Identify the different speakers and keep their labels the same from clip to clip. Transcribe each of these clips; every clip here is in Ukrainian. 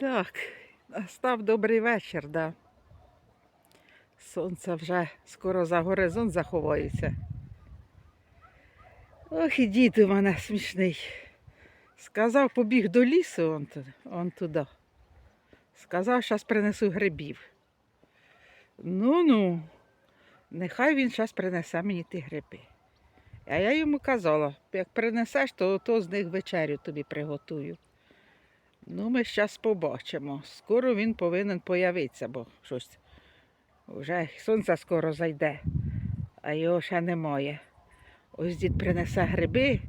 Speaker 1: Так, настав добрий вечір, да. Сонце вже скоро за горизонт заховається. Ох, і дід у мене смішний. Сказав, побіг до лісу он, он туди. Сказав, зараз принесу грибів. Ну ну, нехай він зараз принесе мені ті гриби. А я йому казала, як принесеш, то, то з них вечерю тобі приготую. Ну, ми зараз побачимо. Скоро він повинен появитися, бо щось вже сонце скоро зайде, а його ще немає. Ось дід принесе гриби.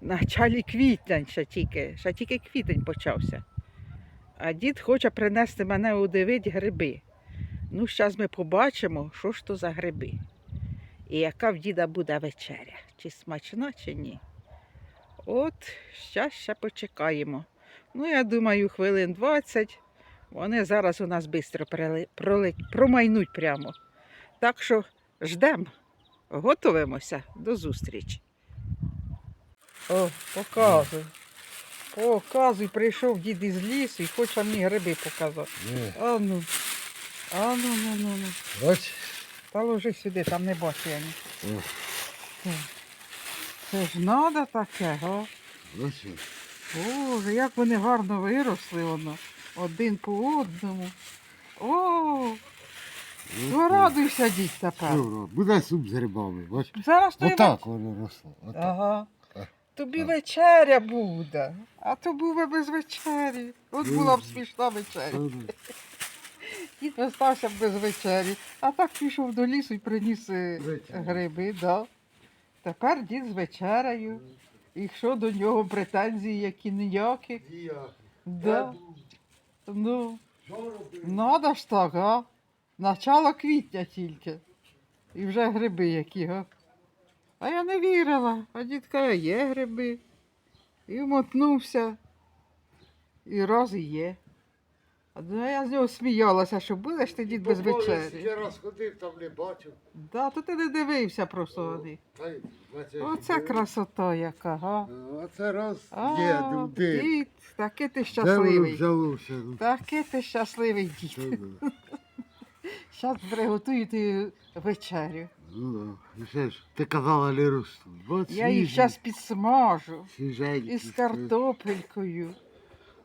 Speaker 1: Началі квітень ще тільки, ще тільки квітень почався. А дід хоче принести мене удивити гриби. Ну, зараз ми побачимо, що ж то за гриби. І яка в діда буде вечеря, чи смачна, чи ні. От, зараз ще почекаємо. Ну, я думаю, хвилин 20. Вони зараз у нас швидко промайнуть прямо. Так що ждемо, готуємося до зустрічі. О, показуй. Показуй, прийшов дід із лісу і хоче мені гриби показати. А ну. А ну, ну, ну, ну.
Speaker 2: Бач?
Speaker 1: Та ложи сюди, там не бачу я ні. Це ж надо таке, га?
Speaker 2: Бач?
Speaker 1: Боже, як вони гарно виросли воно. Один по одному. О, ну радуйся, дід тепер.
Speaker 2: Добре, буде суп з грибами, бач?
Speaker 1: Зараз то й
Speaker 2: Отак воно росло. Отак.
Speaker 1: Ага. Тобі
Speaker 2: Так.
Speaker 1: вечеря буде, а то був без вечері. От
Speaker 2: Ну,
Speaker 1: була б смішна вечеря. Дід остався б без вечері, а так пішов до лісу і приніс е,
Speaker 2: Вечерю.
Speaker 1: гриби, да. Тепер дід з вечерею. І що до нього претензії, які ніякі. Да. Ну, надо ж так, га? Начало квітня тільки. І вже гриби які, га? А я не вірила. А дід каже, є гриби. І вмотнувся. І раз і є. А ну, я з нього сміялася, що будеш ти дід без вечері.
Speaker 2: Я раз ходив, там не бачив.
Speaker 1: Да, то ти не дивився просто вони.
Speaker 2: Та й, бачиш,
Speaker 1: Оце красота яка, га?
Speaker 2: Оце раз
Speaker 1: А,
Speaker 2: де.
Speaker 1: дід, такий ти
Speaker 2: Де воно
Speaker 1: щасливий.
Speaker 2: взялося? Ну,
Speaker 1: Такий ти щасливий дід. Зараз приготую ти вечерю.
Speaker 2: Ну, да. І ж, ти казала не
Speaker 1: Я їх зараз підсмажу із картопелькою.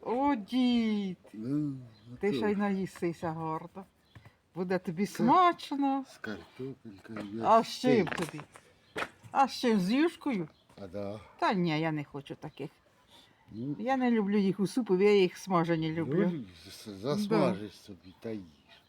Speaker 1: О, дід,
Speaker 2: Ну,
Speaker 1: ти
Speaker 2: ото,
Speaker 1: ще й наїстися гарно. Буде тобі смачно.
Speaker 2: З картопелькою.
Speaker 1: А з чим тобі? А з чим? З юшкою?
Speaker 2: А да.
Speaker 1: Та ні, я не хочу таких.
Speaker 2: Ну,
Speaker 1: Я не люблю їх у супу, я їх смажені люблю.
Speaker 2: ну, засмажиш собі та їж.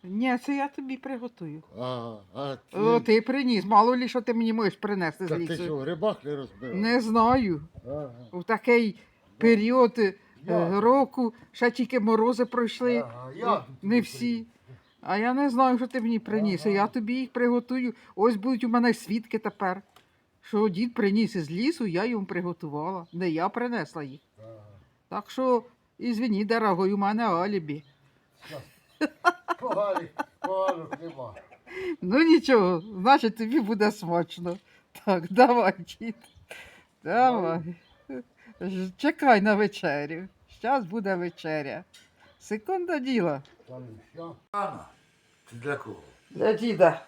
Speaker 1: Ні, це я тобі приготую.
Speaker 2: А, а ти,
Speaker 1: О, ти приніс. Мало лі, що ти мені можеш принести з
Speaker 2: та ти
Speaker 1: лісу.
Speaker 2: що, в грибах не розбирав?
Speaker 1: Не знаю.
Speaker 2: Ага.
Speaker 1: У такий період е,
Speaker 2: Я.
Speaker 1: року ще тільки морози пройшли.
Speaker 2: Ага, я тут
Speaker 1: Не всі. А я не знаю, що ти мені приніс. Я тобі їх приготую. Ось будуть у мене свідки тепер. Що дід приніс із лісу, я йому приготувала. Не я принесла їх.
Speaker 2: Ага.
Speaker 1: Так що, ізвіні, дорогой, у мене алібі.
Speaker 2: Нема.
Speaker 1: Ну нічого, значить тобі буде смачно. Так, давай, дід. Давай. Ж- Чекай на вечерю. Зараз буде вечеря. Секунда діла.
Speaker 2: Анна, це для кого?
Speaker 1: Для діда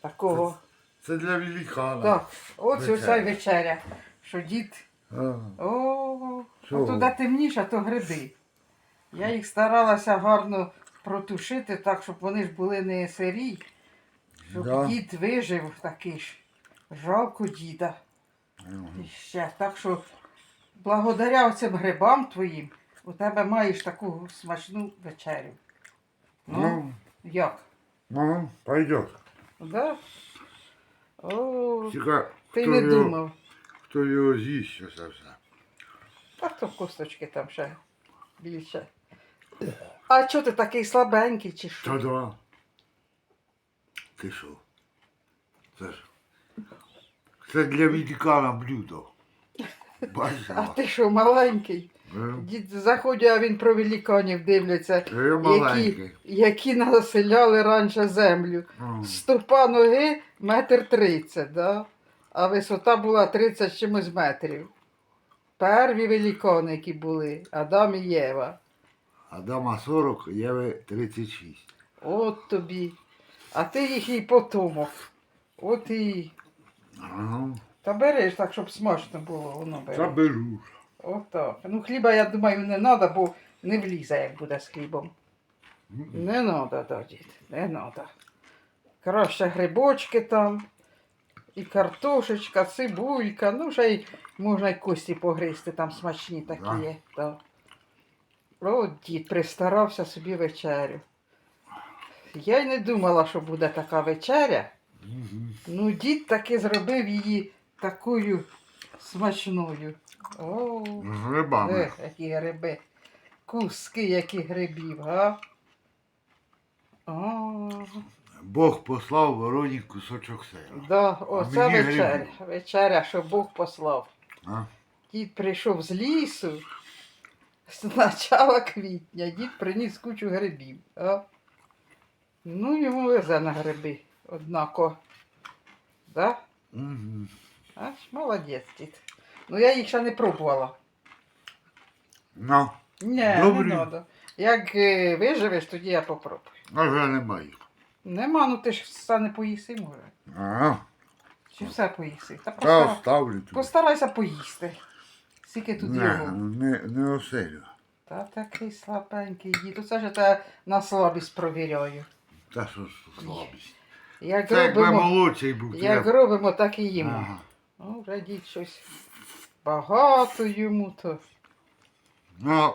Speaker 1: такого.
Speaker 2: Це для великана.
Speaker 1: Так, ось
Speaker 2: Вечеря.
Speaker 1: оця вечеря. Що дід. О, а туди темніше, то гриби. Я їх старалася гарно протушити, так, щоб вони ж були не сирі. Щоб
Speaker 2: Да.
Speaker 1: дід вижив такий ж. Жалко діда. І ще. Так що благодаря цим грибам твоїм у тебе маєш таку смачну вечерю. Ну,
Speaker 2: Ну,
Speaker 1: як?
Speaker 2: ну, пойдет.
Speaker 1: Да? О,
Speaker 2: Тільки
Speaker 1: ти
Speaker 2: хто
Speaker 1: не
Speaker 2: його-
Speaker 1: думав.
Speaker 2: Хто його з'їсть, що це все.
Speaker 1: А то косточки там ще більше. А чого ти такий слабенький чи що?
Speaker 2: Та да. Ти що? Це ж. Це для великана блюдо. Бачиш?
Speaker 1: А ти що, маленький?
Speaker 2: Е?
Speaker 1: Дід заходять, а він про великанів дивляться, які,
Speaker 2: маленький.
Speaker 1: які населяли раніше землю.
Speaker 2: Ага.
Speaker 1: Стопа ноги метр тридцять, да? а висота була 30 з чимось метрів. Перві великани, які були, Адам і Єва.
Speaker 2: Адама 40, Єви 36.
Speaker 1: От тобі. А ти їх і потомок. От і.
Speaker 2: Ага.
Speaker 1: Та береш так, щоб смачно було, воно бере.
Speaker 2: Заберу.
Speaker 1: Отак. Ну, хліба, я думаю, не треба, бо не влізе, як буде з хлібом. Не треба, да, дід, не треба. Краще грибочки там, і картошечка, цибулька, ну ще й можна й кості погризти, там смачні такі є. Да. От дід пристарався собі вечерю. Я й не думала, що буде така вечеря. Ну, дід таки зробив її такою смачною. О,
Speaker 2: З грибами.
Speaker 1: ех, які гриби. Куски, які грибів, га? О,
Speaker 2: Бог послав вороні кусочок сира.
Speaker 1: да, оце
Speaker 2: мені
Speaker 1: вечеря. Вечеря, що Бог послав.
Speaker 2: А?
Speaker 1: Дід прийшов з лісу з начала квітня. Дід приніс кучу грибів. А? Ну, йому везе на гриби, однако. Да?
Speaker 2: Мгм.
Speaker 1: Аж молодець дід. Ну я їх ще не пробувала.
Speaker 2: Ну,
Speaker 1: Ні,
Speaker 2: Добрі.
Speaker 1: не треба. Як е, виживеш, тоді я попробую.
Speaker 2: а вже немає.
Speaker 1: Нема, ну ти ж все не поїси, може.
Speaker 2: Ага.
Speaker 1: Чи все поїси? Та
Speaker 2: Та
Speaker 1: постара...
Speaker 2: оставлю тобі.
Speaker 1: постарайся поїсти. Скільки тут
Speaker 2: Не,
Speaker 1: його.
Speaker 2: не, не оселю.
Speaker 1: Та такий слабенький дід. Оце ж я на слабість провіряю.
Speaker 2: Та що ж слабість.
Speaker 1: Як
Speaker 2: Це якби
Speaker 1: робимо,
Speaker 2: молодший був. то
Speaker 1: як
Speaker 2: я-
Speaker 1: робимо, так і їмо.
Speaker 2: Ага.
Speaker 1: Ну, вже дід щось багато йому то.
Speaker 2: Ну,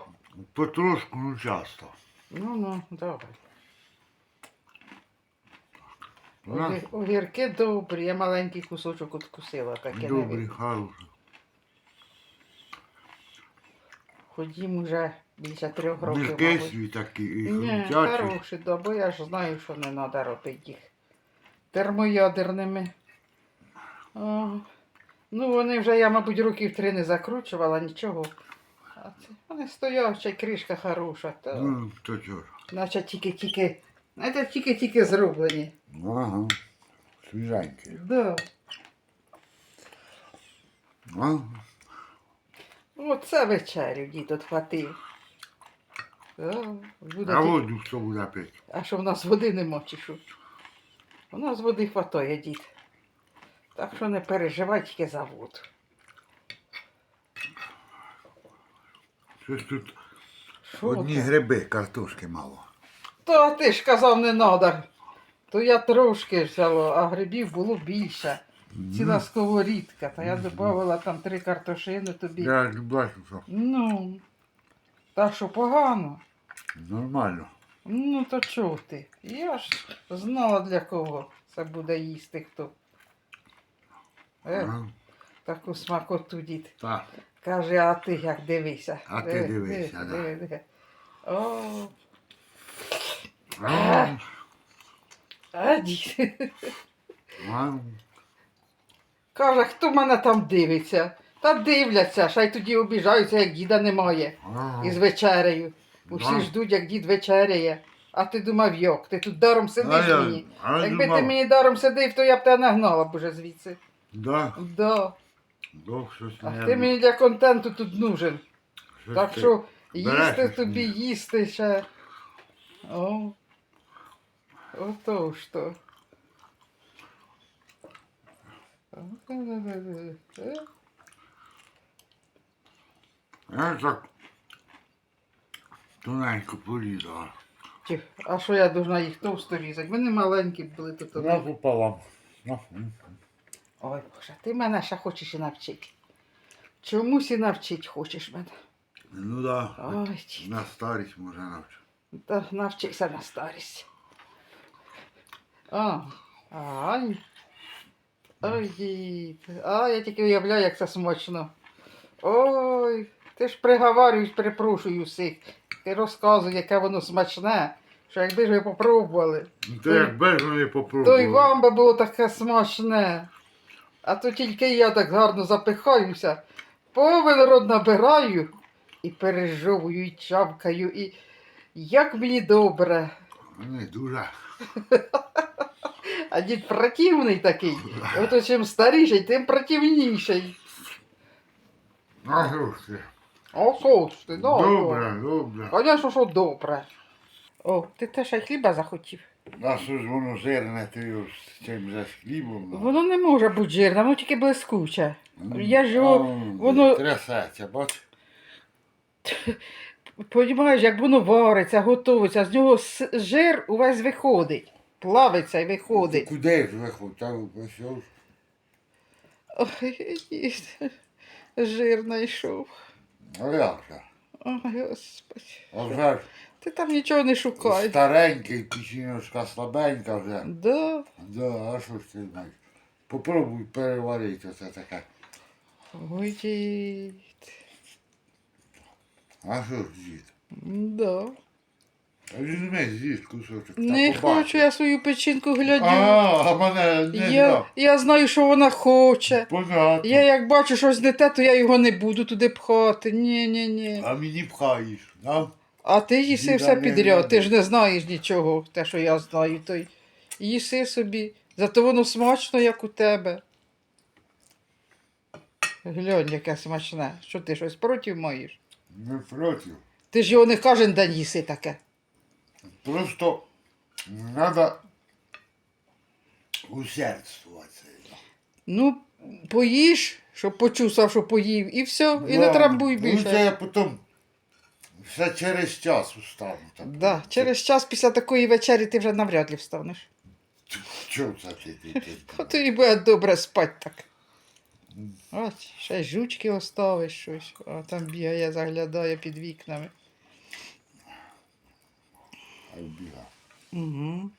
Speaker 2: потрошку, ну часто.
Speaker 1: Ну, ну, добре. Огір- Огірки добрі, я маленький кусочок откусила, таке не
Speaker 2: Добрий,
Speaker 1: видно.
Speaker 2: хороший.
Speaker 1: Ходім уже більше трьох років.
Speaker 2: Не
Speaker 1: мабуть.
Speaker 2: кислі такі, і
Speaker 1: Ні,
Speaker 2: хрустячі.
Speaker 1: хороші, да, бо я ж знаю, що не треба робити їх термоядерними. О, ну, вони вже, я, мабуть, років три не закручувала, нічого. А це, вони стоять, ще кришка хороша, то,
Speaker 2: Ну, то чого.
Speaker 1: наче тільки-тільки, знаєте, тільки-тільки зроблені.
Speaker 2: Ага. Свіженький.
Speaker 1: Да.
Speaker 2: А?
Speaker 1: Оце вечерю дід отхватив. Да, буде
Speaker 2: А
Speaker 1: тільки-
Speaker 2: воду хто буде пити?
Speaker 1: А що в нас води нема чи що? У нас води хватає, дід. Так що не переживай тільки за воду.
Speaker 2: Щось тут
Speaker 1: Що
Speaker 2: одні
Speaker 1: там?
Speaker 2: гриби, картошки мало.
Speaker 1: Та ти ж казав, не надо. То я трошки взяла, а грибів було більше. Ціла сковорідка. Та я додавала там три картошини тобі.
Speaker 2: Я ж бачу, що
Speaker 1: Ну. Та що погано?
Speaker 2: нормально.
Speaker 1: Ну то чого ти? Я ж знала для кого це буде їсти хто. Е,
Speaker 2: Ага.
Speaker 1: таку смакоту дід.
Speaker 2: Так.
Speaker 1: Каже, а ти як дивися.
Speaker 2: А ти
Speaker 1: Диви,
Speaker 2: дивися,
Speaker 1: диви,
Speaker 2: да.
Speaker 1: диви, диви. О,
Speaker 2: А,
Speaker 1: а дід. Каже, хто мене там дивиться? Та дивляться, ще й тоді обіжаються, як діда немає
Speaker 2: а.
Speaker 1: із вечерею. Усі
Speaker 2: Да.
Speaker 1: ждуть, як дід вечеряє. А ти думав, йок, ти тут даром сидиш
Speaker 2: А я-
Speaker 1: мені.
Speaker 2: а я
Speaker 1: Якби ти
Speaker 2: думав,
Speaker 1: мені даром сидив, то я б тебе нагнала б уже звідси.
Speaker 2: Да,
Speaker 1: Да.
Speaker 2: Бог щось
Speaker 1: А ти мені для контенту тут нужен.
Speaker 2: щось
Speaker 1: Так
Speaker 2: ти-
Speaker 1: що їсти
Speaker 2: береш
Speaker 1: тобі,
Speaker 2: мені.
Speaker 1: їсти ще. О. Ото то.
Speaker 2: Я так тоненько порізала.
Speaker 1: Ті, А що я должна їх товсто різати? Вони маленькі були тут.
Speaker 2: Я пополам. Ну, м.
Speaker 1: Ой, Боже, ти мене ще хочеш і навчити. Чомусь і навчити хочеш мене.
Speaker 2: Ну да.
Speaker 1: Ой, ті,
Speaker 2: На старість може навчити.
Speaker 1: та навчися на старість. А, ай. Ой, дід. А, я тільки уявляю, як це смачно. Ой, ти ж приговарюєш, перепрошую всіх. Ти розказуй, яке воно смачне. Що якби ж ви попробували,
Speaker 2: Ну то як без вони
Speaker 1: то й
Speaker 2: попробували.
Speaker 1: вам би було таке смачне. А то тільки я так гарно запихаюся, повен рот набираю і пережовую, і чавкаю, і як мені добре.
Speaker 2: Не дуже.
Speaker 1: А дід противний такий. Ото чим старіший, тим противніший.
Speaker 2: А ти?
Speaker 1: О, кошти,
Speaker 2: Добре, добре.
Speaker 1: Звісно, що добре. О, ти теж хліба захотів.
Speaker 2: Що ж воно жирне, ти його з чим же з хлібом? ну?
Speaker 1: Воно не може бути жирне, воно тільки блискуче.
Speaker 2: Ну,
Speaker 1: я ж його-
Speaker 2: а,
Speaker 1: воно-
Speaker 2: Трясеться, бач?
Speaker 1: Понімаєш, як воно вариться, готується, з нього с- жир увесь виходить. Плавиться і виходить.
Speaker 2: Куди ж виходить? Та ось ось.
Speaker 1: Ой, жир знайшов.
Speaker 2: А як же?
Speaker 1: Ой, господи.
Speaker 2: А
Speaker 1: Ти там нічого не шукай.
Speaker 2: старенький, печіночка слабенька вже.
Speaker 1: Да.
Speaker 2: Да, а що ж ти знаєш? Попробуй переварити оце таке.
Speaker 1: Ой, дід.
Speaker 2: А що ж дід?
Speaker 1: Да.
Speaker 2: Візьми з'їж кусочок. та
Speaker 1: Не
Speaker 2: побачиш.
Speaker 1: хочу я свою печінку глядю.
Speaker 2: А, а мене не
Speaker 1: Я,
Speaker 2: знав.
Speaker 1: я знаю, що вона хоче.
Speaker 2: Понятно.
Speaker 1: Я як бачу щось не те, то я його не буду туди пхати. Ні, ні, ні.
Speaker 2: А мені пхаєш, да?
Speaker 1: А ти їси
Speaker 2: Діда
Speaker 1: все
Speaker 2: не
Speaker 1: підряд, ти ж не знаєш нічого, те, що я знаю, то й їси собі. Зато воно смачно, як у тебе. Глянь, яке смачне. Що ти щось проти маєш?
Speaker 2: Не проти.
Speaker 1: Ти ж його не кожен день їси таке.
Speaker 2: Просто треба усердствувати.
Speaker 1: Ну, поїж, щоб почувствував, що поїв, і все, і не трамбуй
Speaker 2: Ну, це я потім все через час устану. Так.
Speaker 1: Да, через час після такої вечері ти вже навряд ли встанеш.
Speaker 2: Чого це ти? ти, ти?
Speaker 1: А то буде добре спати так. От, ще й жучки оставиш щось, а там бігає, заглядає під вікнами.
Speaker 2: А вбіга.
Speaker 1: Угу.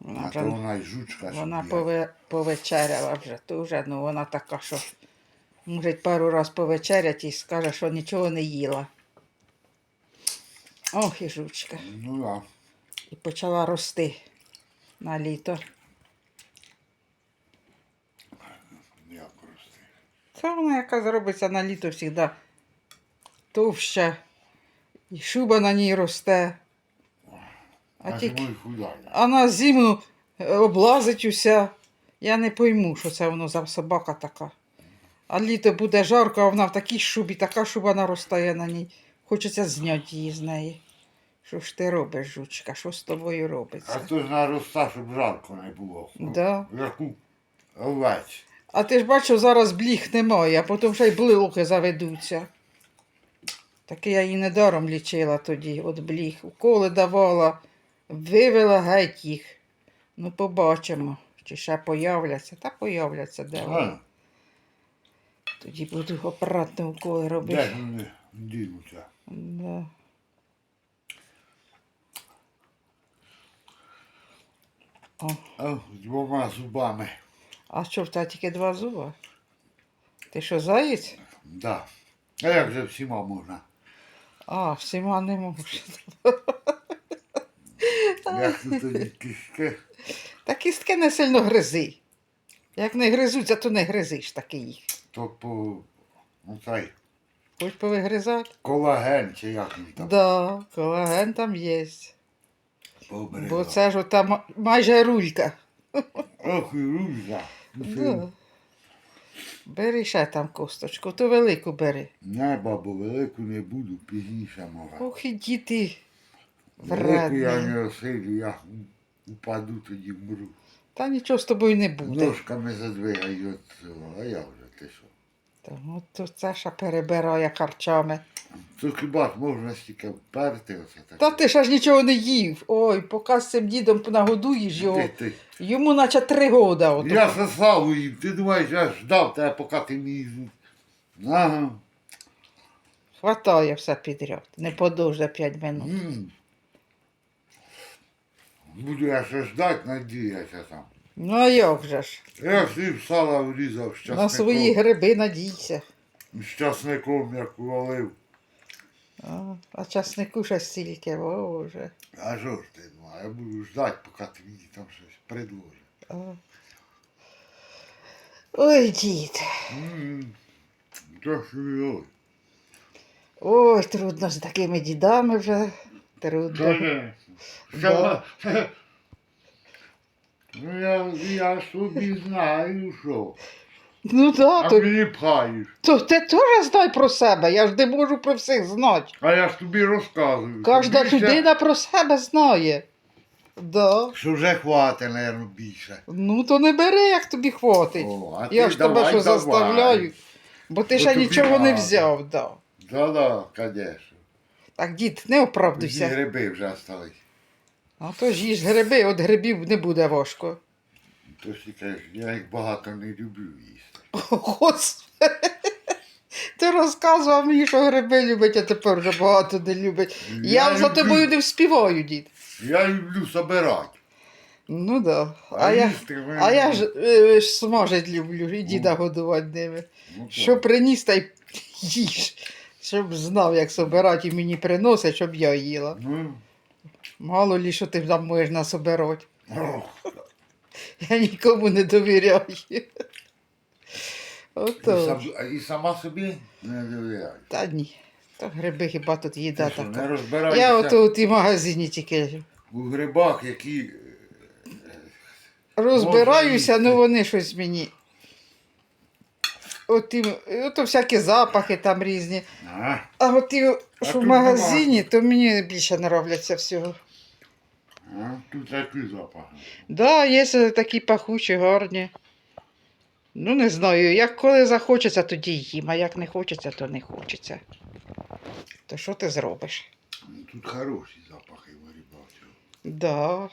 Speaker 1: Вона,
Speaker 2: А
Speaker 1: вже,
Speaker 2: то вона й жучка.
Speaker 1: вона пове, повечеряла вже, вже ну, вона така, що може пару раз повечерять і скаже, що нічого не їла. Ох, і жучка.
Speaker 2: Ну так.
Speaker 1: І почала рости на літо.
Speaker 2: Як прости.
Speaker 1: Це вона яка зробиться на літо завжди товща, і шуба на ній росте. А,
Speaker 2: А
Speaker 1: тільки, а на зиму е, облазить уся. Я не пойму, що це воно за собака така. А літо буде жарко, а вона в такій шубі, така шуба наростає на ній. Хочеться зняти її з неї. Що ж ти робиш, жучка? Що з тобою робиться?
Speaker 2: А то ж нароста, щоб жарко не було.
Speaker 1: Да.
Speaker 2: Яку овець.
Speaker 1: А ти ж бачив, зараз бліг немає, а потім ще й блилки заведуться. Таке я її недаром лічила тоді, от бліг. Уколи давала, вивела геть їх. Ну, побачимо, чи ще появляться. Та появляться, де вони. Тоді буду апаратні уколи
Speaker 2: Де
Speaker 1: робити.
Speaker 2: ж вони дінуться?
Speaker 1: Да. О,
Speaker 2: з двома зубами.
Speaker 1: а що в тебе тільки два зуба? Ти що, заєць?
Speaker 2: Да. А як же всіма можна?
Speaker 1: А, всіма не можу.
Speaker 2: Як тоді?
Speaker 1: Та кістки не сильно гризи. Як не гризуться, то не гризиш таки їх.
Speaker 2: То по ну, цей
Speaker 1: Хоч повигризати?
Speaker 2: колаген чи як він там
Speaker 1: Да, колаген там є.
Speaker 2: пообрізав.
Speaker 1: Бо це ж ота майже рулька.
Speaker 2: Ох, і ружа.
Speaker 1: Да. Бери ще там косточку, то велику бери.
Speaker 2: Не, бабу, велику не буду, пізніше може.
Speaker 1: Ох, і діти.
Speaker 2: Велику я не осилю, я упаду тоді вмру.
Speaker 1: Та нічого з тобою не буде.
Speaker 2: Ножками задвигаю цього, а я вже ти що?
Speaker 1: Та, от то це ще перебирає харчами.
Speaker 2: То хіба ж можна стільки вперти оце так?
Speaker 1: Та ти ж аж нічого не їв. Ой, поки з цим дідом нагодуєш його.
Speaker 2: Ти, ти.
Speaker 1: Йому наче три года. Ото.
Speaker 2: Я сосаву їм, ти думаєш, я ждав тебе, поки ти мій. Ага.
Speaker 1: Хватає все підряд. Не подовжує п'ять минут.
Speaker 2: М. Буду я ще ждать, надіятися там.
Speaker 1: Ну а як же ж?
Speaker 2: Я хліб сала врізав з часником.
Speaker 1: На свої гриби надійся.
Speaker 2: З часником як увалив.
Speaker 1: А, а часнику ще стільки, боже.
Speaker 2: А що ж ти, ну, а я буду ждать, поки ти мені там щось предложиш.
Speaker 1: А. Ой, дід.
Speaker 2: М. То що ой.
Speaker 1: Ой, трудно з такими дідами вже. Трудно.
Speaker 2: Да. Ну я, я собі знаю, що.
Speaker 1: Ну да,
Speaker 2: А
Speaker 1: то,
Speaker 2: мені пхаєш.
Speaker 1: то ти теж знай про себе, я ж не можу про всіх знати.
Speaker 2: А я ж тобі розказую.
Speaker 1: Кожна
Speaker 2: Більше-
Speaker 1: людина про себе знає. Да.
Speaker 2: Що вже хватить, мабуть, більше.
Speaker 1: Ну то не бери, як тобі хватить.
Speaker 2: О, а
Speaker 1: я
Speaker 2: ти
Speaker 1: ж тебе
Speaker 2: давай,
Speaker 1: що
Speaker 2: давай.
Speaker 1: заставляю. Бо ти
Speaker 2: Бо
Speaker 1: ще
Speaker 2: тобі
Speaker 1: нічого не
Speaker 2: надо.
Speaker 1: взяв, да.
Speaker 2: Да-да, звісно.
Speaker 1: Так, дід, не
Speaker 2: Всі
Speaker 1: оправдуйся.
Speaker 2: гриби вже остались.
Speaker 1: А то ж їж гриби, от грибів не буде важко.
Speaker 2: То ж ти кажеш, я їх багато не люблю їсти.
Speaker 1: О, Господи. Ти розказував мені, що гриби любить, а тепер вже багато не любить. Я, за
Speaker 2: люблю-
Speaker 1: тобою не вспіваю, дід.
Speaker 2: Я люблю собирати.
Speaker 1: Ну да. А,
Speaker 2: А
Speaker 1: я,
Speaker 2: їсти ви-
Speaker 1: а я ж е, ж смажить люблю і діда годувати ними.
Speaker 2: Ну, так.
Speaker 1: Що приніс, та й їж. Щоб знав, як собирати, і мені приносить, щоб я їла.
Speaker 2: Ну,
Speaker 1: Мало лі, що ти там можеш насобирати.
Speaker 2: ох,
Speaker 1: Я нікому не довіряю.
Speaker 2: і, сам, і сама собі не довіряю.
Speaker 1: Та ні. То гриби хіба тут їда
Speaker 2: Ти що,
Speaker 1: така.
Speaker 2: розбираєшся
Speaker 1: Я ото у тій магазині тільки
Speaker 2: у грибах, які...
Speaker 1: розбираюся, ну вони щось мені. Оті, ото всякі запахи там різні.
Speaker 2: А,
Speaker 1: А от ті, що в
Speaker 2: тут
Speaker 1: магазині, то мені більше нравляться всього.
Speaker 2: а, тут такий запах.
Speaker 1: Да, є такі пахучі, гарні. Ну, не знаю, як коли захочеться, тоді їм, а як не хочеться, то не хочеться. То що ти зробиш?
Speaker 2: Ну, Тут хороші запахи в грибах.
Speaker 1: Да.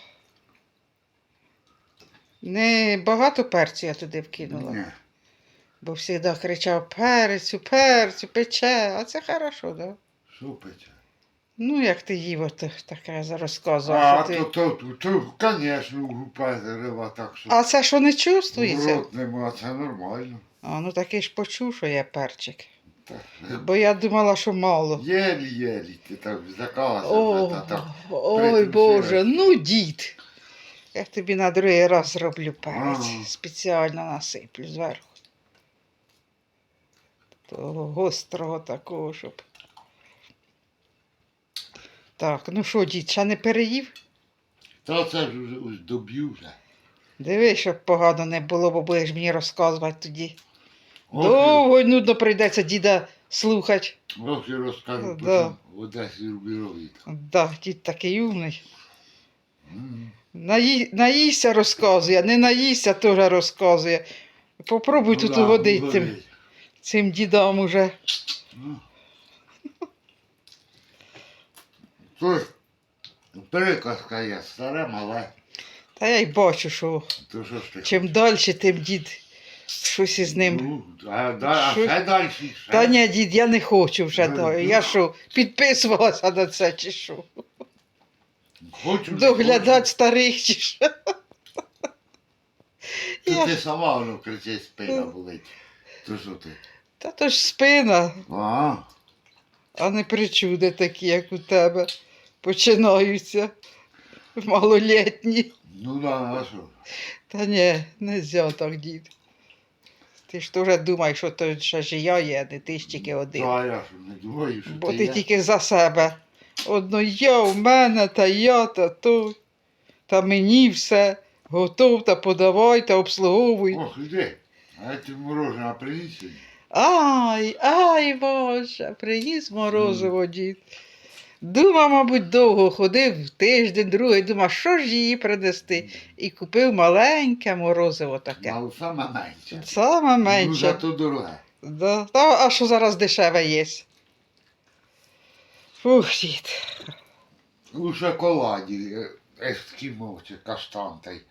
Speaker 1: Не багато перцю я туди вкинула.
Speaker 2: Ні.
Speaker 1: Бо завжди кричав перцю, перцю, пече, а це хорошо, да?
Speaker 2: Що пече?
Speaker 1: Ну, як ти їв, от таке
Speaker 2: А,
Speaker 1: розказував. що ти...
Speaker 2: то, то, то, звісно, риба так, що
Speaker 1: А це що не чувствується?
Speaker 2: рот нема, це нормально.
Speaker 1: А ну такий ж почув, що я перчик. Бо я думала, що мало.
Speaker 2: Єлі-єлі, ти так заказував. Та, так.
Speaker 1: ой. Боже, ну дід. Я тобі на другий раз зроблю перець.
Speaker 2: А.
Speaker 1: Спеціально насиплю зверху. Того гострого такого, щоб. Так, ну що, дід, ще не переїв?
Speaker 2: Та це ж ось доб'ю вже.
Speaker 1: Диви, щоб погано не було, бо будеш мені розказувати тоді.
Speaker 2: Ох,
Speaker 1: Довго й нудно прийдеться діда слухати.
Speaker 2: Ох, і розкажу,
Speaker 1: Да.
Speaker 2: в Одесі Рубірові.
Speaker 1: Да, дід такий умний.
Speaker 2: М.
Speaker 1: Наї... Наїсться розказує, не наїсться теж розказує. Попробуй
Speaker 2: Ну
Speaker 1: тут
Speaker 2: да,
Speaker 1: угодити
Speaker 2: угодить.
Speaker 1: Цим дідам уже.
Speaker 2: Ну. Тож, приказка є, старе, мале.
Speaker 1: Та я й бачу, що
Speaker 2: То що ж ти?
Speaker 1: чим далі, тим дід щось із ним.
Speaker 2: Ну, а, да, а
Speaker 1: Що?
Speaker 2: ще далі, ще.
Speaker 1: Та ні, дід, я не хочу вже.
Speaker 2: Ну,
Speaker 1: далі.
Speaker 2: ну.
Speaker 1: Я що, підписувалася на це чи що?
Speaker 2: Хочу, не
Speaker 1: Доглядати
Speaker 2: хочу.
Speaker 1: старих чи що?
Speaker 2: То
Speaker 1: Я-
Speaker 2: ти сама воно кричить, спина болить. То що ти?
Speaker 1: Та то ж спина,
Speaker 2: А,
Speaker 1: а не причуди такі, як у тебе, починаються малолітні.
Speaker 2: ну да, а що?
Speaker 1: Та ні, не взяв так, дід. Ти ж теж думаєш, що то ще ж я є, а не ти ж тільки один.
Speaker 2: Та я що не думаю, що
Speaker 1: Бо
Speaker 2: ти
Speaker 1: ти
Speaker 2: є.
Speaker 1: тільки за себе. Одно я в мене, та я, та той, та мені все. Готов, та подавай, та обслуговуй.
Speaker 2: Ох, іди. А ти мороженое приніс сьогодні?
Speaker 1: Ай, ай, Боже, приніс морозиво, дід. Думав, мабуть, довго ходив тиждень, другий, думав, що ж її принести. І купив маленьке морозиво таке.
Speaker 2: Мав саме менше.
Speaker 1: Саме
Speaker 2: Ну,
Speaker 1: менше.
Speaker 2: зато дороге.
Speaker 1: Да. Та, а що зараз дешеве є? Ух, дід.
Speaker 2: У шоколаді е, ескімо чи каштан той.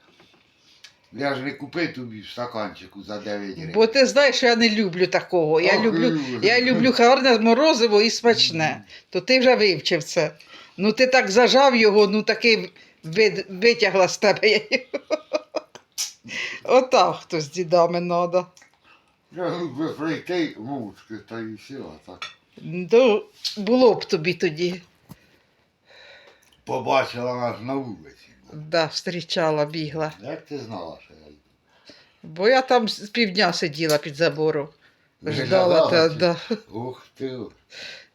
Speaker 2: Я ж не купив тобі в стаканчику за 9 гривень.
Speaker 1: Бо ти знаєш, що я не люблю такого. Я
Speaker 2: Ох,
Speaker 1: люблю, я люблю гарне морозиво і смачне. То ти вже вивчив це. Ну ти так зажав його, ну такий вид, витягла з тебе. я його. Отак хто з дідами треба.
Speaker 2: Я би прийти мовчки та і сіла так.
Speaker 1: Ну, було б тобі тоді.
Speaker 2: Побачила нас на вулиці.
Speaker 1: Да, встрічала, бігла.
Speaker 2: Як ти знала, що я йду?
Speaker 1: Бо я там з півдня сиділа під забором. Ждала, та, да,
Speaker 2: Ух ти.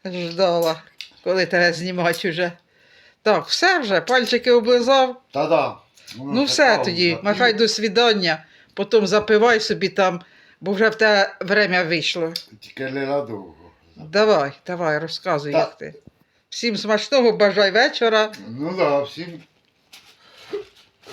Speaker 1: ждала, коли тебе знімати вже. Так, все вже, пальчики облизав.
Speaker 2: Та-да.
Speaker 1: Ну все тоді, махай до свідання, потім запивай собі там бо вже в те время вийшло.
Speaker 2: Тільки не надовго.
Speaker 1: Давай, давай, розказуй,
Speaker 2: Так.
Speaker 1: як ти. Всім смачного, бажай вечора.
Speaker 2: Ну да, всім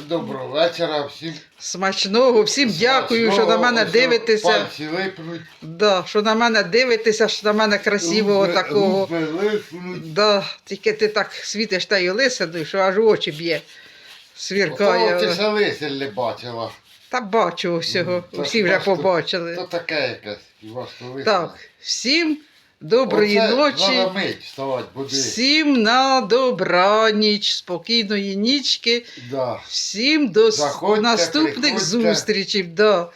Speaker 2: доброго вечора, всім.
Speaker 1: Смачного, всім дякую, що на мене дивитеся.
Speaker 2: Пальці липнуть.
Speaker 1: Да, що на мене дивитеся, що на мене красивого
Speaker 2: губи-
Speaker 1: такого.
Speaker 2: липнуть.
Speaker 1: Да, тільки ти так світиш та й лисиною, що аж очі б'є. Свіркає.
Speaker 2: Ото ти ще лисель не бачила.
Speaker 1: Та бачу всього,
Speaker 2: Ну,
Speaker 1: всі вже побачили.
Speaker 2: То таке якесь. І вас то лисель.
Speaker 1: Так, всім доброї
Speaker 2: Оце
Speaker 1: ночі.
Speaker 2: Мить вставати.
Speaker 1: Всім на добраніч, спокійної нічки.
Speaker 2: Да.
Speaker 1: Всім до
Speaker 2: Заходьте,
Speaker 1: наступних
Speaker 2: приходьте.
Speaker 1: зустрічей. Да.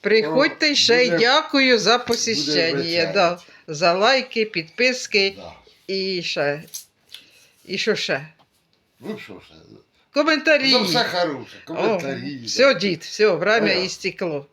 Speaker 1: Приходьте
Speaker 2: О,
Speaker 1: ще й дякую за посіщення. Да. За лайки, підписки
Speaker 2: Да.
Speaker 1: і ще. І що ще?
Speaker 2: Ну що ж,
Speaker 1: Коментарі.
Speaker 2: за все хороше,
Speaker 1: О, все, дід, все, время стекло.